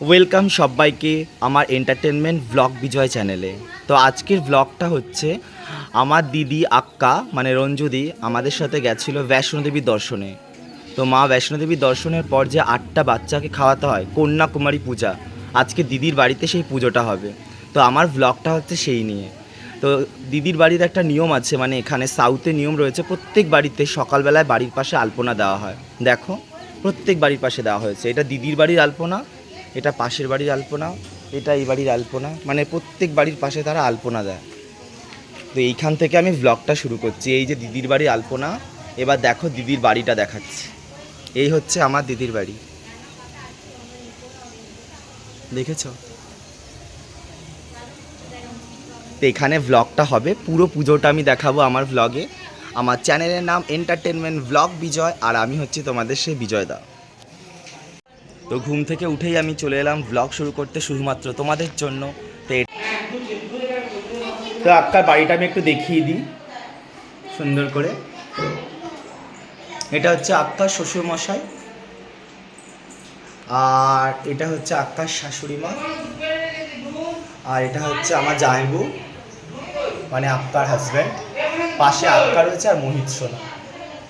Welcome সবাইকে আমার entertainment blog বিজয় চ্যানেলে। তো আজকের ব্লগটা হচ্ছে আমার দিদি, আক্কা মানে রঞ্জুদি, আমাদের সাথে গেছিল বৈষ্ণোদেবী দর্শনে। তো মা বৈষ্ণোদেবী দর্শনের পর যে আটটা বাচ্চাকে খাওয়াতে হয়, কন্যাকুমারী পূজা, আজকে দিদির বাড়িতে সেই পুজোটা হবে। তো আমার ব্লগটা হচ্ছে সেই নিয়ে। তো দিদির বাড়ির একটা নিয়ম আছে মানে এখানে সাউথে নিয়ম রয়েছে, প্রত্যেক বাড়িতে সকালবেলায় বাড়ির পাশে আলপনা দেওয়া হয়। দেখো, প্রত্যেক বাড়ির পাশে দেওয়া হয়েছে। এটা দিদির বাড়ির আলপনা এটা পাশের বাড়ির আলপনা, এটা এই বাড়ির আলপনা। মানে প্রত্যেক বাড়ির পাশে তারা আলপনা দেয়। তো এইখান থেকে আমি ব্লগটা শুরু করছি। এই যে দিদির বাড়ির আলপনা, এবার দেখো দিদির বাড়িটা দেখাচ্ছি। এই হচ্ছে আমার দিদির বাড়ি। দেখেছ? তো এখানে ব্লগটা হবে। পুরো পুজোটা আমি দেখাবো আমার ব্লগে আমার চ্যানেলের নাম এন্টারটেনমেন্ট ব্লগ বিজয় আর আমি হচ্ছি তোমাদের সেই বিজয় দা তো ঘুম থেকে উঠেই আমি চলে এলাম ব্লগ শুরু করতে শুধুমাত্র তোমাদের জন্য। তো আক্কার বাড়িটা আমি একটু দেখিয়ে দিই। সুন্দর করে। এটা হচ্ছে আক্কার শ্বশুর মশাই আর এটা হচ্ছে আক্কার শাশুড়ি মা আর এটা হচ্ছে আমার জামাইবু মানে আক্কার হাজব্যান্ড পাশে আক্কা রয়েছে আর মোহিত সোনা।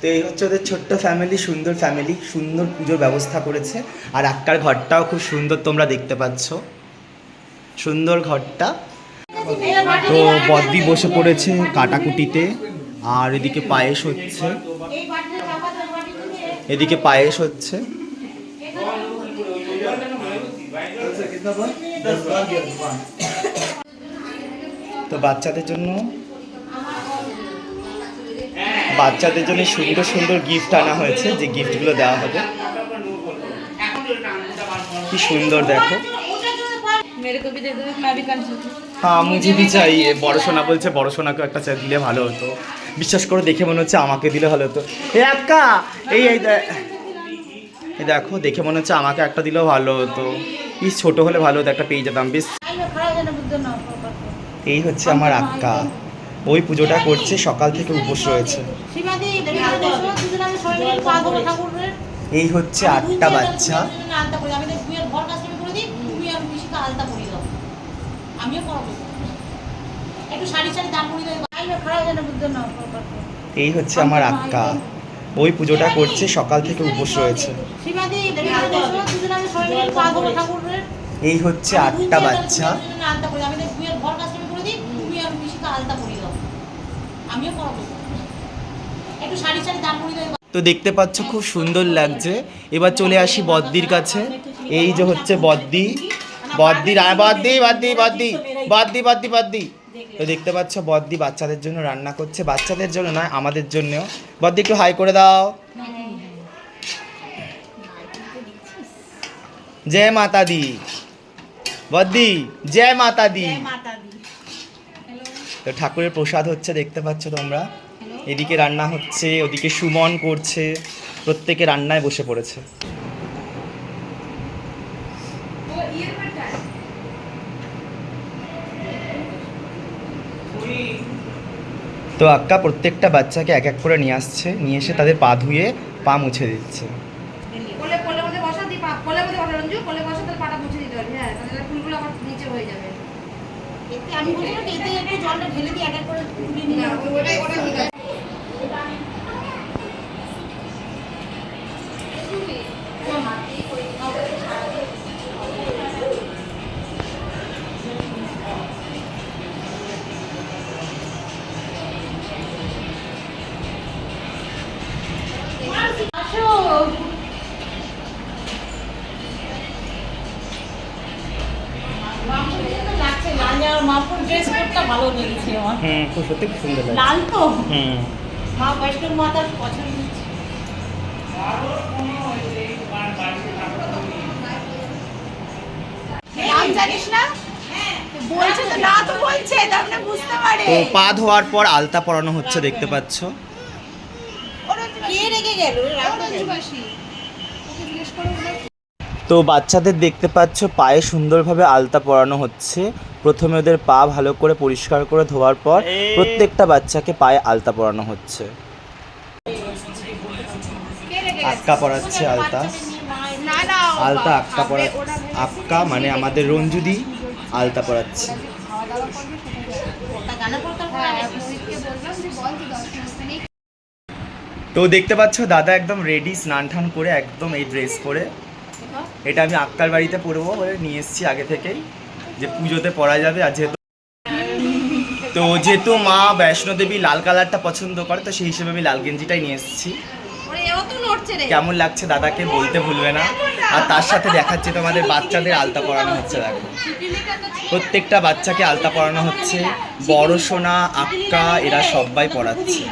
তো এই হচ্ছে ওদের ছোট্ট ফ্যামিলি সুন্দর ফ্যামিলি সুন্দর পুজোর ব্যবস্থা করেছে। আর আক্কার ঘরটাও খুব সুন্দর তোমরা দেখতে পাচ্ছ। সুন্দর ঘরটা। তো বদ্দি বসে পড়েছে কাটাকুটিতে, আর এদিকে পায়েস হচ্ছে। এদিকে পায়েস হচ্ছে। তো বাচ্চাদের জন্য বাচ্চাদের জন্য সুন্দর সুন্দর গিফট আনা হয়েছে যে গিফটগুলো দেওয়া হবে। কি সুন্দর দেখো। হ্যাঁ মুজি দি চাই বড় সোনা বলছে বড় সোনাকে একটা চাই দিলে ভালো হতো। বিশ্বাস করে দেখে মনে হচ্ছে আমাকে দিলে ভালো হতো। এ আক্কা এই এই দেখো দেখে মনে হচ্ছে আমাকে একটা দিলেও ভালো হতো। এই ছোট হলে ভালো হতো একটা পেয়ে যেতাম বেশ। এই হচ্ছে আমার আক্কা। ওই পুজোটা করছে সকাল থেকে উপোস রয়েছে। এই হচ্ছে আটটা বাচ্চা। এই হচ্ছে আমার আক্কা। ওই পুজোটা করছে সকাল থেকে উপোস রয়েছে। এই হচ্ছে আটটা বাচ্চা। আমিও করাবো একটু শাড়ি শাড়ি দাম করি দাও তো দেখতে পাচ্ছ খুব সুন্দর লাগছে। এবার চলে আসি বদ্দির কাছে। এই যে হচ্ছে বদ্দি। বদ্দি বদ্দি বদ্দি বদ্দি বদ্দি বদ্দি বদ্দি। তো দেখতে পাচ্ছ বদ্দি বাচ্চাদের জন্য রান্না করছে। বাচ্চাদের জন্য নয় আমাদের জন্যও। বদ্দি একটু হাই করে দাও। জয় মাতা দি বদ্দি জয় মাতা দি তো ঠাকুরের প্রসাদ হচ্ছে, দেখতে পাচ্ছ তোমরা। এদিকে রান্না হচ্ছে, ওদিকে সুমন করছে, প্রত্যেকে রান্নায় বসে পড়েছে। তো আক্কা প্রত্যেকটা বাচ্চাকে এক এক করে নিয়ে আসছে, নিয়ে এসে তাদের পা ধুয়ে, পা মুছে দিচ্ছে। কোলে কোলে মধ্যে বসা দি কোলে মধ্যে বসা, রঞ্জু, কোলে বসা পাটা মুছে দিতে হ্যাঁ তাহলে ফুলগুলো নিচে হয়ে যাবে। আমি বলছিলাম এতে একটু জলটা ঢেলে দিয়ে এক এক করে তুলে নিয়ে ভালো লেগেছে আমার। হুম খুব সত্যি খুব সুন্দর লাগে লাল তো? হুম। মা বৈষ্ণব মাতার পছন্দ নাম জানিস না বলছে তো না তো বলছে তার মানে বুঝতে পারে। তো পা ধোয়ার পর আলতা পরানো হচ্ছে দেখতে পাচ্ছ। তো বাচ্চাদের দেখতে পাচ্ছ পায়ে সুন্দরভাবে আলতা পরানো হচ্ছে। প্রথমে ওদের পা ভালো করে পরিষ্কার করে ধোয়ার পর প্রত্যেকটা বাচ্চাকে পায়ে আলতা পরানো হচ্ছে। আটকা পড়াচ্ছে আলতা। না না আলতা আটকা পড়া আক্কা মানে আমাদের রঞ্জুদি আলতা পড়াচ্ছে হ্যাঁ তো দেখতে পাচ্ছ দাদা একদম রেডি স্নান টান করে একদম এই ড্রেস পরে এটা আমি আক্কার বাড়িতে পরবো বলে নিয়ে এসেছি আগে থেকেই। যে পুজোতে পরা যাবে আর যেহেতু তো যেহেতু মা বৈষ্ণোদেবী লাল কালারটা পছন্দ করে তো সেই হিসেবে আমি লাল গেঞ্জিটাই নিয়ে এসেছি। কেমন লাগছে দাদাকে বলতে ভুলবে না। আর তার সাথে দেখাচ্ছে তোমাদের বাচ্চাদের আলতা পরানো হচ্ছে দেখো। প্রত্যেকটা বাচ্চাকে আলতা পরানো হচ্ছে। বড় সোনা আক্কা এরা সবাই পড়াচ্ছে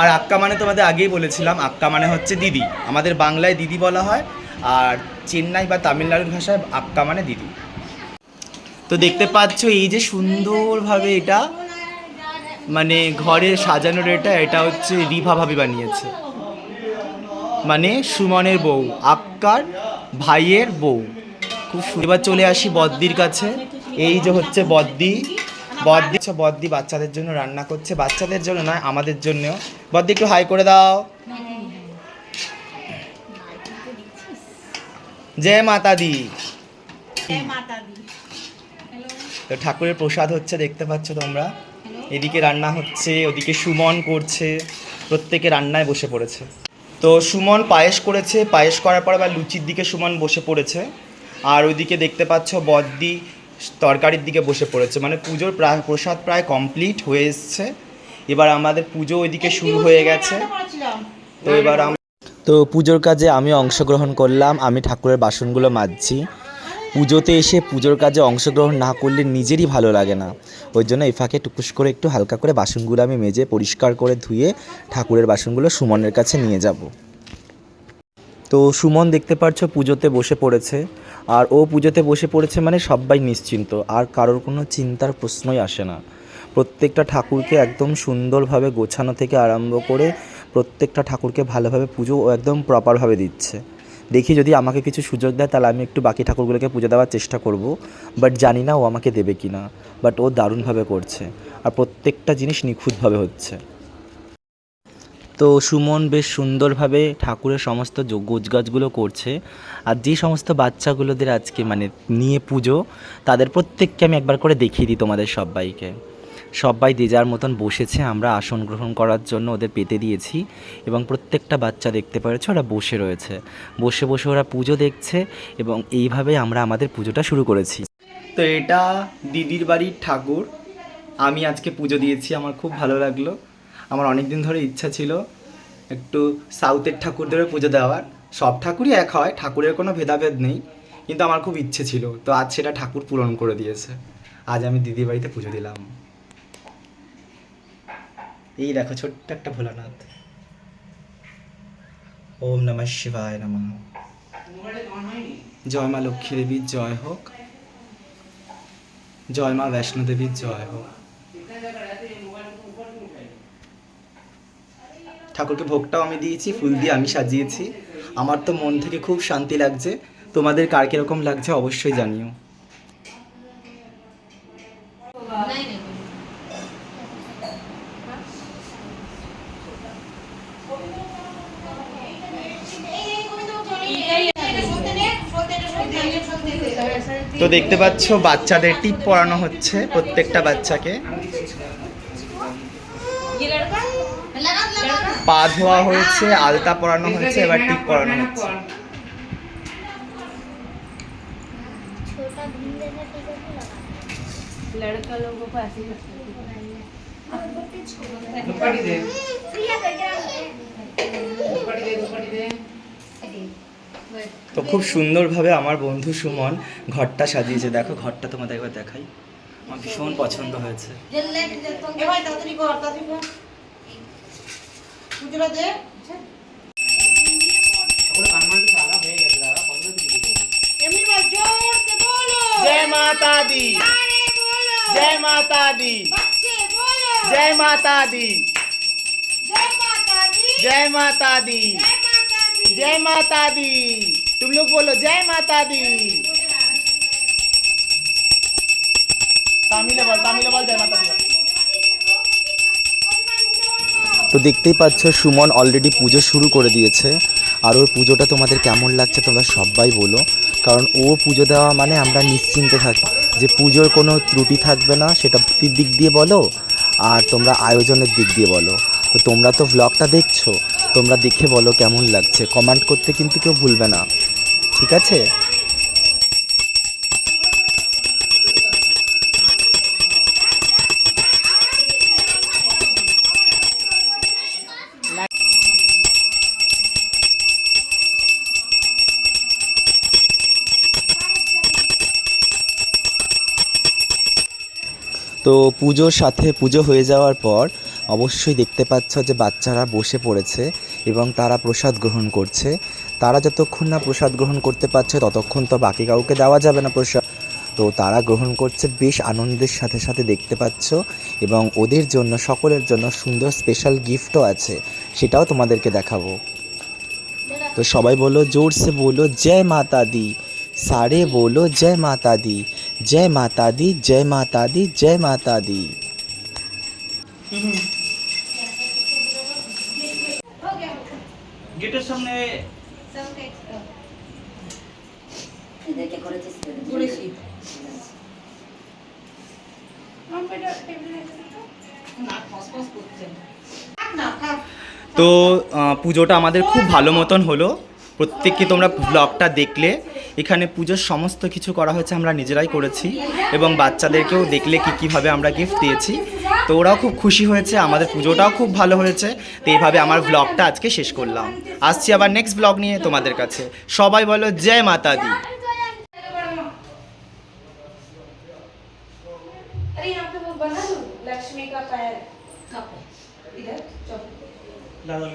আর আক্কা মানে তোমাদের আগেই বলেছিলাম আক্কা মানে হচ্ছে দিদি। আমাদের বাংলায় দিদি বলা হয় আর চেন্নাই বা তামিলনাড়ুর ভাষায় আক্কা মানে দিদি। তো দেখতে পাচ্ছ এই যে সুন্দরভাবে এটা মানে ঘরে সাজানোর এটা এটা হচ্ছে রিভা ভাবি বানিয়েছে। মানে সুমনের বউ আক্কার ভাইয়ের বউ। খুব। এবার চলে আসি বদ্দির কাছে। এই যে হচ্ছে বদ্দি। বদ্দি বদ্দি, বাচ্চাদের জন্য রান্না করছে। বাচ্চাদের জন্য নয়, আমাদের জন্যও। বদ্দি, একটু হাই করে দাও। জয় মাতা দি মাতা দি তো ঠাকুরের প্রসাদ হচ্ছে, দেখতে পাচ্ছ তোমরা। এদিকে রান্না হচ্ছে, ওদিকে সুমন করছে, প্রত্যেকে রান্নায় বসে পড়েছে। তো সুমন পায়েস করেছে, পায়েস করার পর আবার লুচির দিকে সুমন বসে পড়েছে। আর ওইদিকে দেখতে পাচ্ছ বদ্দি তরকারির দিকে বসে পড়েছে। মানে পুজোর প্রায়, প্রসাদ প্রায় কমপ্লিট হয়ে এসছে। এবার আমাদের পুজো ওইদিকে শুরু হয়ে গেছে। তো এবার তো পুজোর কাজে আমি অংশগ্রহণ করলাম, আমি ঠাকুরের বাসনগুলো মাজছি। পুজোতে এসে পুজোর কাজে অংশগ্রহণ না করলে নিজেরই ভালো লাগে না। ওই জন্য এই ফাঁকে টুকুস করে একটু হালকা করে বাসনগুলো আমি মেজে পরিষ্কার করে ধুয়ে ঠাকুরের বাসনগুলো সুমনের কাছে নিয়ে যাব। তো সুমন দেখতে পাচ্ছ পুজোতে বসে পড়েছে। আর ও পুজোতে বসে পড়েছে মানে সবাই নিশ্চিন্ত। আর কারোর কোনো চিন্তার প্রশ্নই আসে না। প্রত্যেকটা ঠাকুরকে একদম সুন্দরভাবে গোছানো থেকে আরম্ভ করে প্রত্যেকটা ঠাকুরকে ভালোভাবে পুজো একদম প্রপারভাবে দিচ্ছে। দেখি যদি আমাকে কিছু সুযোগ দেয়, তাহলে আমি একটু বাকি ঠাকুরগুলোকে পুজো দেওয়ার চেষ্টা করব। বাট জানি না ও আমাকে দেবে কি না বাট ও দারুণভাবে করছে। আর প্রত্যেকটা জিনিস নিখুঁতভাবে হচ্ছে। তো সুমন বেশ সুন্দরভাবে ঠাকুরের সমস্ত গোছগাছগুলো করছে। আর যে সমস্ত বাচ্চাগুলোদের আজকে মানে নিয়ে পুজো, তাদের প্রত্যেককে আমি একবার করে দেখিয়ে দিই তোমাদের সবাইকে। সবাই যে যার মতন বসেছে, আমরা আসন গ্রহণ করার জন্য ওদের পেতে দিয়েছি এবং প্রত্যেকটা বাচ্চা দেখতে পেরেছে, ওরা বসে রয়েছে। বসে বসে ওরা পুজো দেখছে এবং এইভাবে আমরা আমাদের পুজোটা শুরু করেছি। তো এটা দিদির বাড়ির ঠাকুর। আমি আজকে পুজো দিয়েছি, আমার খুব ভালো লাগল। আমার অনেক দিন ধরে ইচ্ছা ছিল একটু সাউথের ঠাকুরদের পুজো দেওয়ার। সব ঠাকুরই এক হয়, ঠাকুরের কোনো ভেদাভেদ নেই, কিন্তু আমার খুব ইচ্ছে ছিল। তো আজ সেটা ঠাকুর পূরণ করে দিয়েছে। আজ আমি দিদির বাড়িতে পুজো দিলাম। এই দেখো, ছোট্ট একটা ভোলানাথ। ওম নমঃ শিবায় নমঃ। জয় মা লক্ষ্মী দেবীর জয় হোক। জয় মা বৈষ্ণো দেবীর জয় হোক। ঠাকুরকে ভোগটাও আমি দিয়েছি, ফুল দিয়ে আমি সাজিয়েছি। আমার তো মন থেকে খুব শান্তি লাগছে। তোমাদের কার কীরকম লাগছে অবশ্যই জানিও। তো দেখতে পাচ্ছ বাচ্চাদের টিপ পরানো হচ্ছে প্রত্যেকটা বাচ্চাকে পা ধোয়া হয়েছে আলতা পরানো হয়েছে এবার টিপ পরানো হচ্ছে छोटा धुन जैसा टीका क्यों लगा लड़का लोगों को ऐसे ही लगता प्रिया बेटा তো খুব সুন্দরভাবে আমার বন্ধু সুমন ঘরটা সাজিয়েছে। দেখো ঘরটা তোমাদের একবার দেখাই। আমার ভীষণ পছন্দ হয়েছে। জয় মাতা দি। জয় মাতা দি জয় মাতা দি জয় মাতা দি जय माता दी तुम लोग बोलो जय माता दी তামিলে বল তামিলে বল জয় মাতা দি তো দেখতেই পাচ্ছ সুমন অলরেডি পুজো শুরু করে দিয়েছে আর ওর পুজোটা তোমাদের কেমন লাগছে তোমরা সবাই বলো কারণ ও পুজো দেওয়া মানে আমরা নিশ্চিন্তে থাকি যে পুজোর কোনো ত্রুটি থাকবে না সেটা ভক্তির দিক দিয়ে বলো আর তোমরা আয়োজনের দিক দিয়ে বলো তো তোমরা তো ভ্লগটা দেখছো তোমরা দেখে বলো কেমন লাগছে। কমেন্ট করতে কিন্তু কেউ ভুলবে না। ঠিক আছে? তো পুজোর সাথে পুজো হয়ে যাওয়ার পর অবশ্যই দেখতে পাচ্ছ যে বাচ্চারা বসে পড়েছে এবং তারা প্রসাদ গ্রহণ করছে। তারা যতক্ষণ না প্রসাদ গ্রহণ করতে পারছে, ততক্ষণ তো বাকি কাউকে দেওয়া যাবে না প্রসাদ। তো তারা গ্রহণ করছে বেশ আনন্দের সাথে সাথে দেখতে পাচ্ছ এবং ওদের জন্য, সকলের জন্য সুন্দর স্পেশাল গিফটও আছে। সেটাও তোমাদেরকে দেখাবো। তো সবাই বলো জোরসে বলো, জয় মাতা দি। সারে বলো, জয় মাতা দি। জয় মাতা দি, জয় মাতা দি, জয় মাতা দি। গেটের সামনে তো। পুজোটা আমাদের খুব ভালো মতন হলো। প্রত্যেককে তোমরা ব্লগটা দেখলে। এখানে পুজোর সমস্ত কিছু করা হয়েছে আমরা নিজেরাই করেছি। এবং বাচ্চাদেরকেও দেখলে কি কীভাবে আমরা গিফট দিয়েছি। তো ওরাও খুব খুশি হয়েছে আমাদের পুজোটাও খুব ভালো হয়েছে তো এইভাবে আমার ব্লগটা আজকে শেষ করলাম আসছি আবার নেক্সট ব্লগ নিয়ে তোমাদের কাছে সবাই বলো জয় মাতা দি अरे यहाँ पे वो बना लक्ष्मी का पैर কাপড় इधर चौक দাদা